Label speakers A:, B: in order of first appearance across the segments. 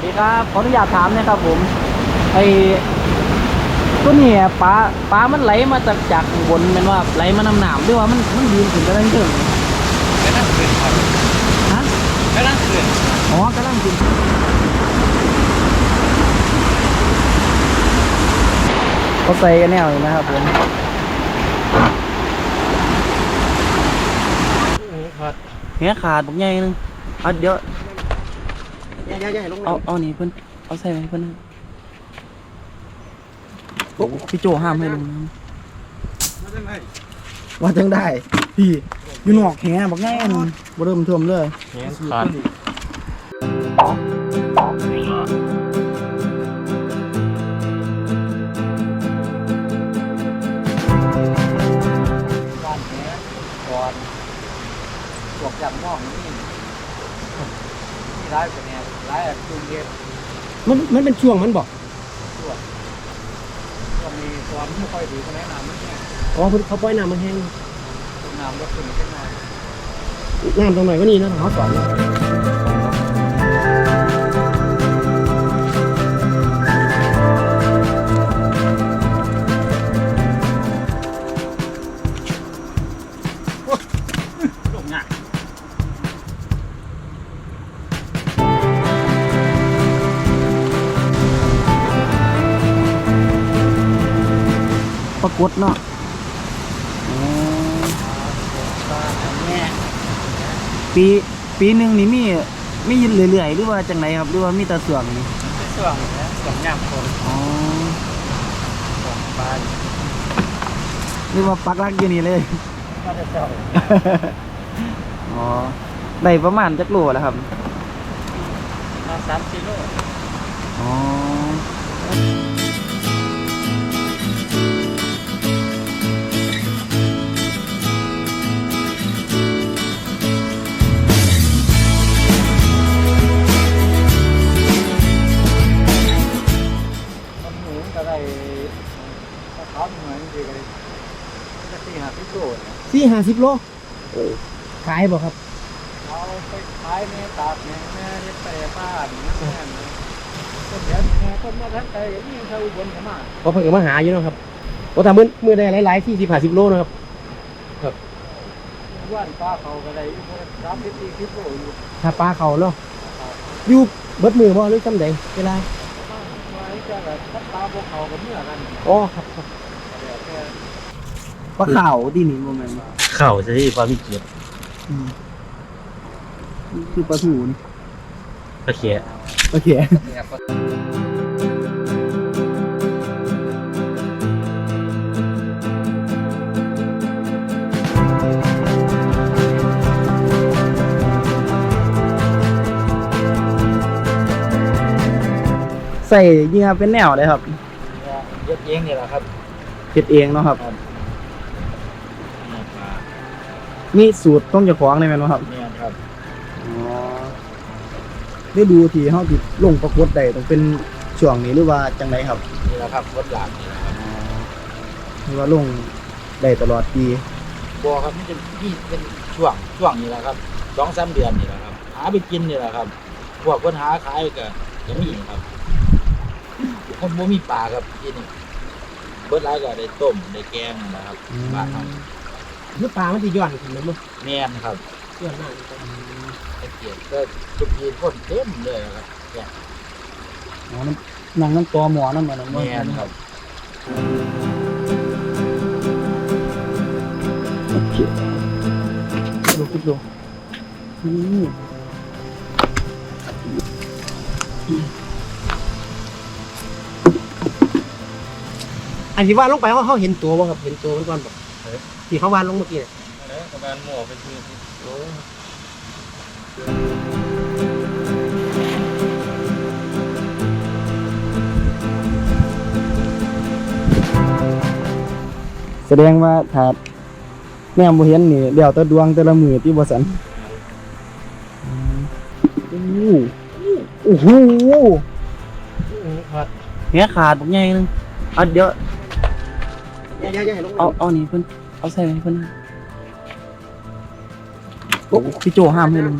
A: วัสดีครับ ขออนุญาตถามนะครับผม ไอ้ตัวนี้ปลาปลามันไหลมาจากจากข้างบนแมันว่าไหลมานำหนามหรือว่ามันมันยืนขึ้นกระดังเถิง
B: ก็นั่งขึ้นครับ
A: ฮะ
B: ก็นั่งขึ้น
A: อ๋อกระดังขึ้นเขาใส่กันแนวอยู่นะครับผม
B: ครับ
A: เนี้ยขาดบุกใหญ่นึงเอาเดี๋ยว
B: ย่าย่าย่าลง
A: เอาเอานี่เพิ่นเอาใส่ไว้เพิ่นโอ้พี่โจห้ามให้ลงน้ำว่าจังได้ พี่อยู่นอกแหบักแง่นบ่เริ่มท่วมเลย
B: แขนขาด
A: บ้านแหก่อนพวกอย่างน้องนี่นี่ ร้ายเป็นแนวร้ายแบบจุงเย็น
B: มันมันเป็นช่วงมันบอก
A: ก็มีความไม่ค่อยดีก็แนะนำมันแห้ง
B: อ๋อเพิ่นเขาปล่อยน้ำมาแห้ง
A: น้ำลดขึ้นขึ้นมา
B: น้ำตรงไหนก็นี่นะเขาสอน
A: ปรากฏเนาะอ๋อปีปีหนึ่งนี่มีมีเรื่อยๆหรือว่าจังไรครับหรือว่ามีแต่ส่วงนี่
B: ส่วงนะส่วงยามคน
A: อ๋อ
B: ส่วงปลา
A: หรือว่าปักหลักอยู่นี่เลย
B: ก็จะเจ้า
A: อ๋อได้ประมาณจักโลแล้วครับ
B: มาสามกิโล
A: อ๋อ
B: นะ
A: สี่ห้าสิบโลขายบ่ครับ
B: เอาไปขายแม่ตากแม่แม่เฮ็ดไปบ้านนั่นแม่นะก็เดี๋ยวแม่คนมาทันใจนี่เขาอุบลเขามา
C: เพราะเพิ่งมาหาอยู่เนาะครับโอ้ทำมือมือได้หลายๆที่สิบห้าสิบโลนะครับ
B: ว่านป้าเขาก็ได้สามสิบสี่สิบโลอยู่
C: ถ้าปลาเขาเนาะอยู่เบิดมือบ่หรือจำใดเวลา
B: มาจะแบบทัดตาพวกเขากับเมื่อกัน
C: อ๋อครับครับ
B: เดี๋ยวแค่
A: ปลาขาวที่นี่โมเมนต์
C: เข่าจะที่ปลาวิจิต
A: คือปลาถูนี่
C: ปลาเขีย
A: โอเคใส่เหยื่อเป็นแนวเลยครับ
B: เย็ดเองนี่แหละครับ
A: เฮ็ดเองเนาะครับ มีสูตรต้องเจะของได้ไหมนบ่ครับ
B: เนี่ยครับ
A: อ๋อได้ดูที่เฮาติดลงประกวดได้ต้องเป็นช่วงนี้หรือว่าจังไดครับ
B: นี่แหละครับวัดหลังนี่แหละครับ
A: หรือว่าลงได้ตลอดปี
B: บัวครับนี่เป็นนี่เป็นช่วงช่วงนี้แหละครับสองสามเดือนนี่แหละครับ หาไปกินนี่แหละครับ พวกคนหาขายก็จะมีครับ คนบ่มีปลาครับที่นี่เบิดหลายก็ได้ต้มได้แกงนะครับบ้านเฮา
C: คือปลามันจะย้อนขึ้นแล้วมั้ง
B: แม่นครับ
C: ย้อนหน้า
B: ไอ้เกียรติก็ทุกทีคนเต็มเลยครับเนี่ย
A: อ๋อน้ำหนังน้ำตัวหมอน้ำมันน้ำ
B: แม่นครับ
A: โอเคดูคิดดูอืม
C: อันที่ว่าลงไปเขาเขาเห็นตัวบ่ครับเห็นตัวมันก่อนบ่ ที่เขาวานลงเมื่อกี้เนี่ย
B: ประมาณหม้อเป็นคือ
C: โอ้
A: แสดงว่าถ้าแนวบ่เห็นนี่เดี๋ยวแต่ดวงแต่ละมือที่บ่สันอืมโอ้โห
C: ครับ
A: เนี้ยขาดบักใหญ่นึงเอาเดี๋ยว
C: อย่าอย่าอย่าให้ลง
A: เอาเอานี่เพิ่นเอาใส่ไว้เพิ่นโอ้พี่โจห้ามให้ลง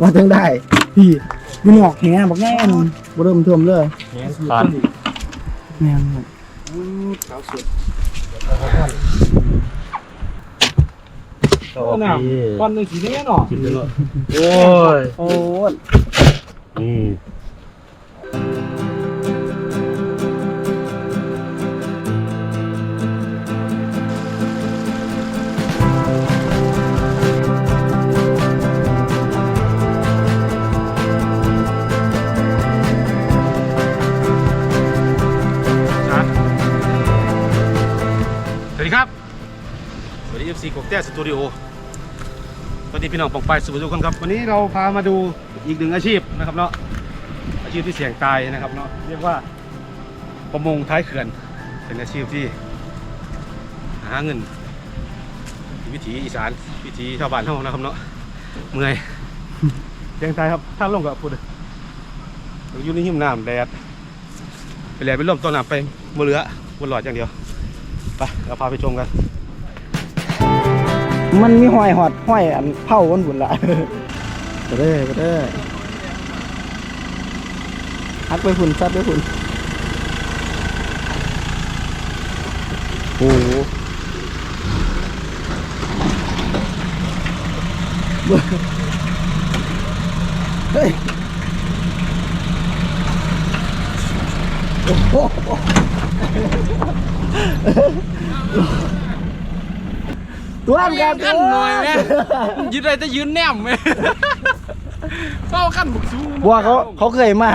A: ว่าจังได้ พี่มันหอกแหงบอกแง่นบ่เริ่มท่วมเลย
B: ขาด
A: แม่นครับ
C: ขาวสุด
B: น้ำก้อนหนึ่งสีนี้เนาะ
C: โอ้ย
A: โอ้ย
C: นี่
D: สวัสดีครับสวัสดี FC กบแต้สตูดิโอสวัสดีพี่น้องปองไปายสุภทุกคนครับ วันนี้เราพามาดูอีกหนึ่งอาชีพนะครับเนาะอาชีพที่เสี่ยงตายนะครับเนาะเรียกว่าประมงท้ายเขื่อนเป็นอาชีพที่ หาเงิน วิถีอีสานวิถีชาวบ้านเฮานะครับเนาะเมื่อยเสี่ยงตายครับถ้าลงกับพูดอยู่ในหิมน้ำแดดไปแหลไปร่มต้นน้ำไปบนเรือบนหลอดอย่างเดียว ไปเราพาไปชมกัน
A: มันมีห้อยหอดห้อยอันเผาวันบุญละไปเด้อไปเด้อฮัดไปฝุ่นซัดไปฝุ่นโอ้โหเฮ้ยโอ้โห ตัวอันกัน
E: ขั้นหน่อยแม่ยืนอะไรจะยืนแนมไหมเฝ้าขั้นบุกซู
A: บัวเขาเขาเคยมา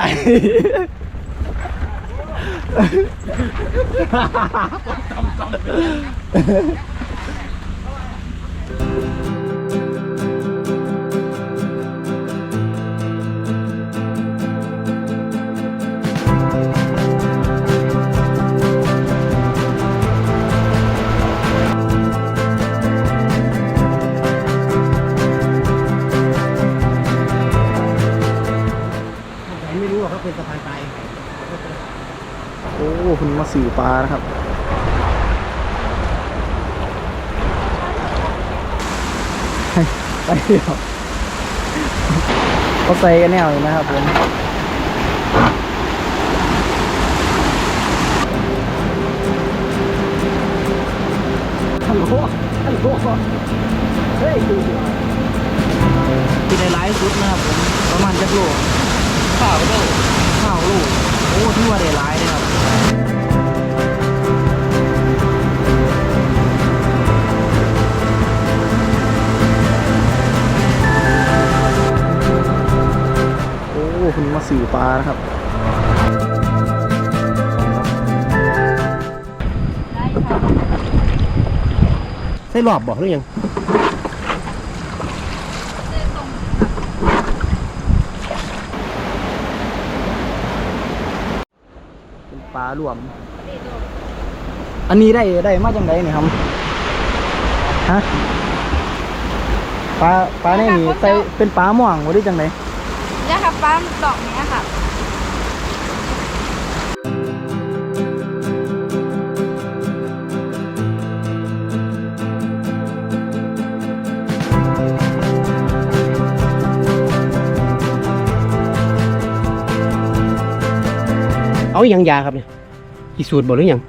A: คุณมาสื่อปลานะครับ ไปเดียวเขาใส่กันแนวอยู่นะครับผมฮัลโหลฮัลโหลเฮ้ยที่ได้ไลฟ์สุดนะครับผมประมาณจักโลข้าวโลข้าวโลโอ้ที่ว่าได้ไลฟ์เลยครับ คุณมาสื่อปลานะครับ
C: ใส่หลอบบอกหรือยัง
A: เป็นปลารวม อันนี้ได้ได้มาจังไดเนี่ยครับ ฮะ ปลาปลาเนี่ยนี่ใส่เป็นปลาหม่วงบ่ได้จังได
F: เนี่ยค่ะป้าดอกนี้ค่ะ
C: เอาอยังยาครับเนี่ยกี่สูตรบอกหรือยัง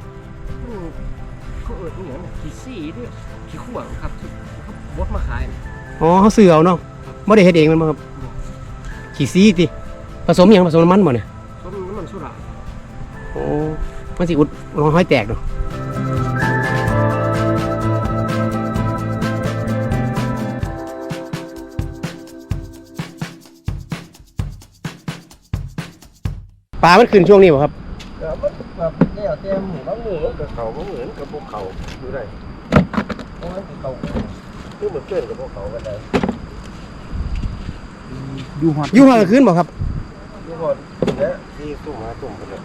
E: เขาเอิดเหมือนขี้ซี่ด้วยขี้ข่วงครับเขาบดมาขาย
C: อ๋อเขาซื้อเอาเนาะไม่ได้เฮ็ดเองมันบ่ครับ ขี่ซีติผสมหยังผสมน้ำมันบ่เนี่ย
E: ต้มน้ำมันสุรา
C: โอ้มันสิอุดรองห้อยแตกเนาะปลามันขึ้นช่วงนี้บ่ครับ
B: แบบเนี่ยเต็มหมูน้ำหมูกับเขาก็เหมือนกับพวกเขาอยู่ได้เพราะว่าเขาคือเหมือนเกินกับพวกเขากันได้
A: อยู่หอด
C: อยู่ห้องกลางคืนบ่ครับ
B: ทุกคนเนี่ยที่ตุ่มมาตุ่มกันเลย